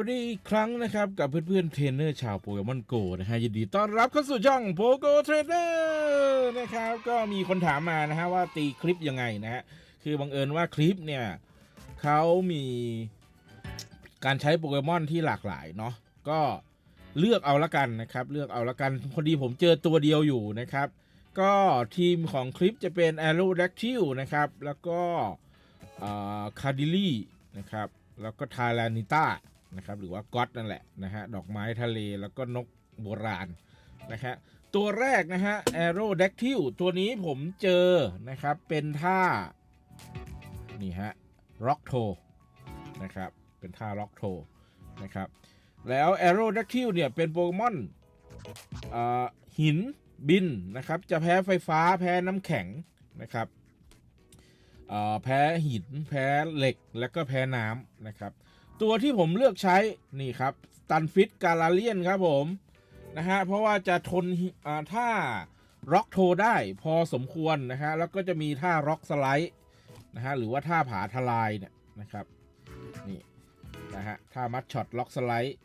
วัสดีอีกครั้งนะครับ กับเพื่อนๆเทรนเนอร์ชาวโปเกมอนโกนะฮะยินดีต้อนรับเข้าสู่ช่องโปโกเทรนเนอร์นะครับ ก็มีคนถามมานะฮะว่าตีคลิปยังไงนะฮะ คือบังเอิญว่าคลิปเนี่ยเขามีการใช้โปเกมอนที่หลากหลายเนาะก็เลือกเอาละกันนะครับ เลือกเอาละกันพอดีผมเจอตัวเดียวอยู่นะครับ ก็ทีมของคลิปจะเป็น a e r o d a c t y l นะครับ แล้วก็คาร์ดิลี่นะครับ แล้วก็ทารานิต้า นะครับหรือว่าก็อตนั่นแหละนะฮะดอกไม้ทะเลแล้วก็นกโบราณนะฮะตัวแรกนะฮะ a e r o d a c t y l ตัวนี้ผมเจอนะครับเป็นท่า นี่ฮะร็อกโทนะครับเป็นท่าร็อกโทนะครับแล้ว a e r o d a c t y l เนี่ยเป็นโปเกมอนอ่าหินบินนะครับจะแพ้ไฟฟ้าแพ้น้ำแข็งนะครับอ่าแพ้หิน แพ้เหล็ก แล้วก็แพ้น้ำนะครับ ตัวที่ผมเลือกใช้นี่ครับตันฟิตกาลาเลียนครับผมนะฮะเพราะว่าจะทนท่าร็อกโทได้พอสมควรนะฮะแล้วก็จะมีท่าร็อกสไลด์นะฮะหรือว่าท่าผาทลายเนี่ยนะครับนี่นะฮะท่ามัดช็อตล็อกสไลด์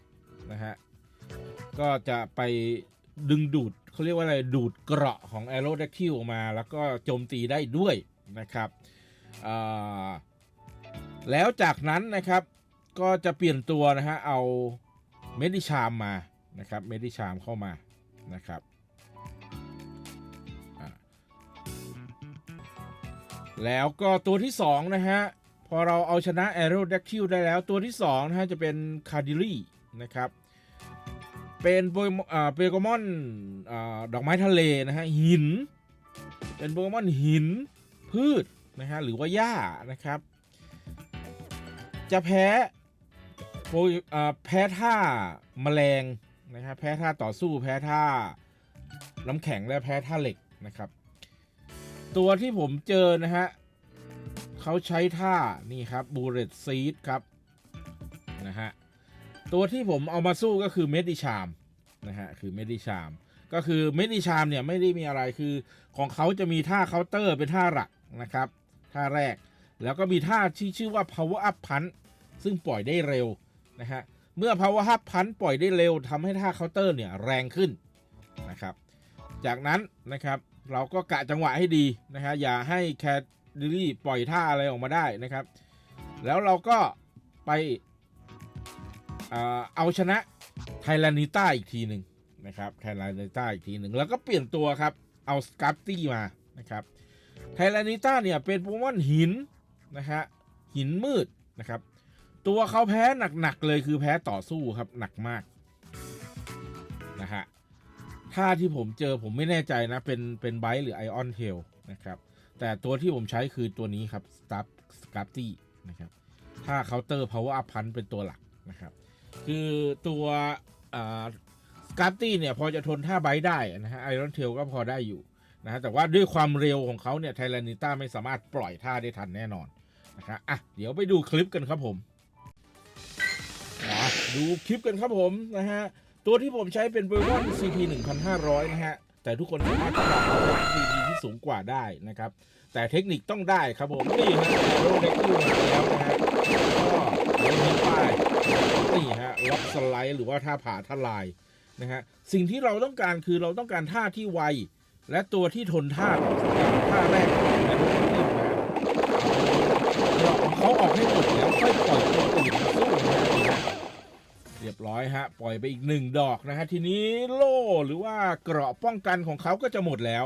นะฮะก็จะไปดึงดูดเขาเรียกว่าอะไรดูดเกราะของ a e r o d a c t y l ออกมา แล้วก็โจมตีได้ด้วยนะครับแล้วจากนั้นนะครับ ก็จะเปลี่ยนตัวนะฮะเอาเมดิชามมานะครับเมดิชามเข้ามานะครับแล้วก็ตัวที่สองนะฮะพอเราเอาชนะ a e r o d a c t y l ได้แล้วตัวที่สองนะฮะจะเป็นคาร์ดิลี่นะครับเป็นโปเกมอนอ่าโกมอนดอกไม้ทะเลนะฮะหิน เป็นโปเกมอนหินพืชนะฮะหรือว่าหญ้านะครับ จะแพ้ แพ้ท่าแมลงนะครับ แพ้ท่าต่อสู้ แพ้ท่าน้ำแข็งและแพ้ท่าเหล็กนะครับ ตัวที่ผมเจอนะฮะเขาใช้ท่านี่ครับบูเรตซีดครับนะฮะตัวที่ผมเอามาสู้ก็คือเมดิชามนะฮะคือเมดิชาม ก็คือเมดิชามเนี่ยไม่ได้มีอะไรคือของเขาจะมีท่าเคาน์เตอร์เป็นท่าหลักนะครับท่าแรกแล้วก็มีท่าที่ชื่อว่า power up punch ซึ่งปล่อยได้เร็ว นะฮะ เมื่อ power up punch ปล่อยได้เร็วทำให้ท่าเคาน์เตอร์เนี่ยแรงขึ้นนะครับ จากนั้นนะครับเราก็กะจังหวะให้ดีนะฮะอย่าให้แคดดิลี่ปล่อยท่าอะไรออกมาได้นะครับ แล้วเราก็ไปเอาชนะไทแลนิต้าอีกทีหนึ่งนะครับไทแลนิต้าอีกทีหนึ่งแล้วก็เปลี่ยนตัวครับเอาสกัตตี้มานะครับไทแลนิต้าเนี่ยเป็นโปเกมอนหินนะฮะหินมืดนะครับ ตัวเขาแพ้หนักๆเลยคือแพ้ต่อสู้ครับหนักมากนะฮะท่าที่ผมเจอผมไม่แน่ใจนะ เป็นเป็นไบหรือไอออนเทลนะครับ แต่ตัวที่ผมใช้คือตัวนี้ครับสตัฟสกัตตี้นะครับท่าเคาน์เตอร์พาวเวอร์อัพพันเป็นตัวหลักนะครับ คือตัวสกัตตี้เนี่ยพอจะทนท่าไบได้นะฮะไอรอนเทลก็พอได้อยู่นะฮะแต่ว่าด้วยความเร็วของเขาเนี่ยไทแรนิต้าไม่สามารถปล่อยท่าได้ทันแน่นอนนะครับอะเดี๋ยวไปดูคลิปกันครับผม ดูคลิปกันครับผมนะฮะ ตัวที่ผมใช้เป็นเบอร์วอน CP 1500 นะฮะ แต่ทุกคนสามารถปรับเอา CP ที่สูงกว่าได้นะครับ แต่เทคนิคต้องได้ครับผม นี่ฮะโรเด็กคิวมาแล้วนะฮะก็เดี๋ยวนี้ป้ายนี่ฮะล็อกสไลด์หรือว่าท่าผ่าทลายนะฮะ สิ่งที่เราต้องการคือเราต้องการท่าที่ไว และตัวที่ทนท่าต่อท่าแรกและตัวที่นะเราเอาเขาออกให้หมดแล้วค่อยปล่อยตัว เรียบร้อยฮะ ปล่อยไปอีกหนึ่งดอกนะฮะ ทีนี้โล่หรือว่าเกราะป้องกันของเขาก็จะหมดแล้ว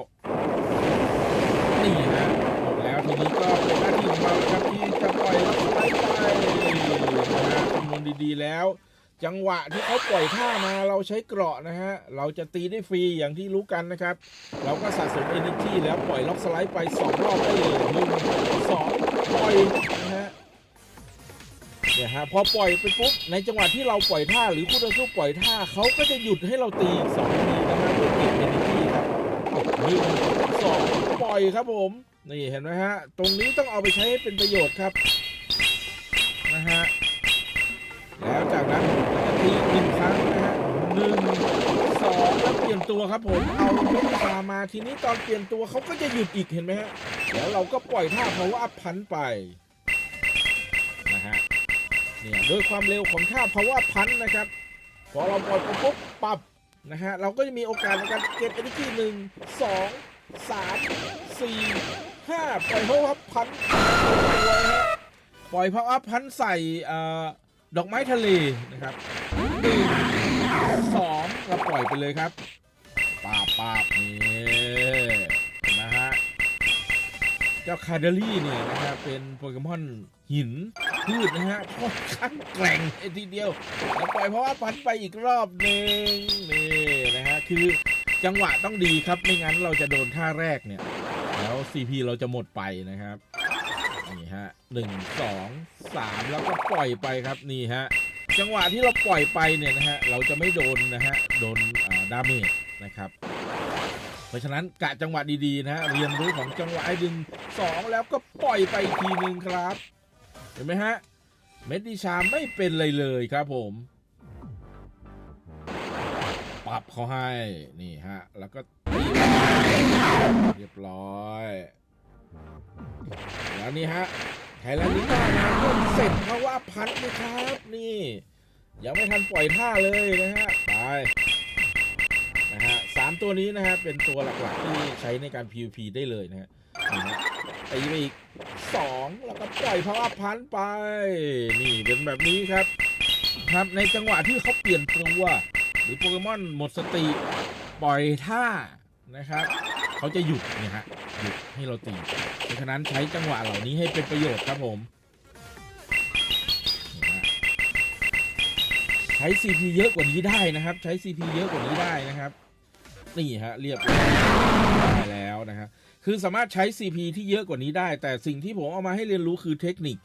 นี่ฮะหมดแล้วทีนี้ก็เป็นหน้าที่ของเราครับที่จะปล่อยรับไปไปนะฮะคำนวณดีๆแล้ว จังหวะที่เขาปล่อยท่ามาเราใช้เกราะนะฮะ เราจะตีได้ฟรีอย่างที่รู้กันนะครับ เราก็สะสม energy แล้วปล่อยล็อกสไลด์ไป2รอบได้เลยหนึ่งสองปล่อย เนี่ยฮะพอปล่อยไปปุ๊บในจังหวะที่เราปล่อยท่าหรือคู่ต่อสู้ปล่อยท่าเขาก็จะหยุดให้เราตีสองทีนะฮะเพื่อเก็บ energy ครับหนึ่งสองปล่อยครับผมนี่เห็นไหมฮะตรงนี้ต้องเอาไปใช้ให้เป็นประโยชน์ครับนะฮะแล้วจากนั้นก็จะตีหนึ่งครั้งนะฮะหนึ่งสองแล้วเปลี่ยนตัวครับผมเอาลูกตามาทีนี้ตอนเปลี่ยนตัวเขาก็จะหยุดอีกเห็นไหมฮะแล้วเราก็ปล่อยท่า power up พันไปนะฮะ เนี่ยด้วยความเร็วของท่า power punch นะครับ พอเราปล่อยปุ๊บปับนะฮะเราก็จะมีโอกาสในการเก็บ energy หนึ่งสองสามสี่ห้าปล่อย power punch ตัวนะฮะปล่อย power punch ใส่ดอกไม้ทะเลนะครับหนึ่งสองเราปล่อยไปเลยครับปาบปาบนี่นะฮะเจ้าคาเดลี่เนี่ยนะฮะเป็นโปเกมอนหิน พืชนะฮะค่อนข้างแกร่งเลยทีเดียวแล้วปล่อยเพราะว่าพันไปอีกรอบหนึ่งนี่นะฮะคือจังหวะต้องดีครับไม่งั้นเราจะโดนท่าแรกเนี่ย แล้ว CP เราจะหมดไปนะครับนี่ฮะหนึ่งสองสามแล้วก็ปล่อยไปครับนี่ฮะจังหวะที่เราปล่อยไปเนี่ยนะฮะเราจะไม่โดนนะฮะโดนดาเมจนะครับเพราะฉะนั้นกะจังหวะดีๆนะฮะเรียนรู้ของจังหวะไอ้ดึงสองแล้วก็ปล่อยไปอีกทีหนึ่งครับ เห็นไหมฮะ เม็ดดิชามไม่เป็นเลยเลยครับผมปรับเขาให้ นี่ฮะ แล้วก็ตีเรียบร้อย แล้วนี่ฮะ ไทยแลนด์ลิต้านเพิ่งเสร็จเพราะว่าพันนะครับ นี่ ยังไม่ทันปล่อยท่าเลยนะฮะ ไป นะฮะสามตัวนี้นะฮะ เป็นตัวหลักๆที่ใช้ในการ PVP ได้เลยนะฮะ ตีไปอีกสองแล้วก็ปล่อยพาวพันไป นี่เป็นแบบนี้ครับ ครับในจังหวะที่เขาเปลี่ยนตัวหรือโปเกมอนหมดสติปล่อยท่านะครับ เขาจะหยุดเนี่ยฮะหยุดให้เราตีเพราะฉะนั้นใช้จังหวะเหล่านี้ให้เป็นประโยชน์ครับผมใช้ CP เยอะกว่านี้ได้นะครับ ใช้ CP เยอะกว่านี้ได้นะครับ นี่ฮะเรียบร้อยได้แล้วนะฮะคือสามารถใช้ CP ที่เยอะกว่านี้ได้ แต่สิ่งที่ผมเอามาให้เรียนรู้คือเทคนิค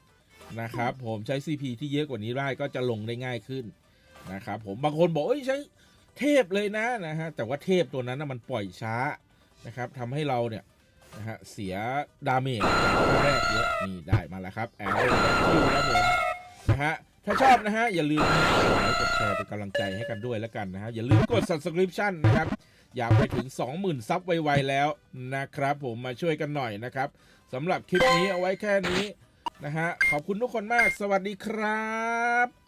นะครับผมใช้ CP ที่เยอะกว่านี้ได้ก็จะลงได้ง่ายขึ้นนะครับผมบางคนบอกเอ้ยใช้เทพเลยนะนะฮะแต่ว่าเทพตัวนั้นนะมันปล่อยช้านะครับทำให้เราเนี่ยนะฮะเสียดาเมจแรกเยอะนี่ได้มาแล้วครับแอลคิวครับผมนะฮะถ้าชอบนะฮะอย่าลืมกดไลค์กดแชร์เป็นกำลังใจให้กันด้วยแล้วกันนะฮะอย่าลืมกด subscription นะครับ อยากไปถึง 20,000 ซับไวๆแล้วนะครับผมมาช่วยกันหน่อยนะครับสำหรับคลิปนี้เอาไว้แค่นี้นะฮะขอบคุณทุกคนมาก สวัสดีครับ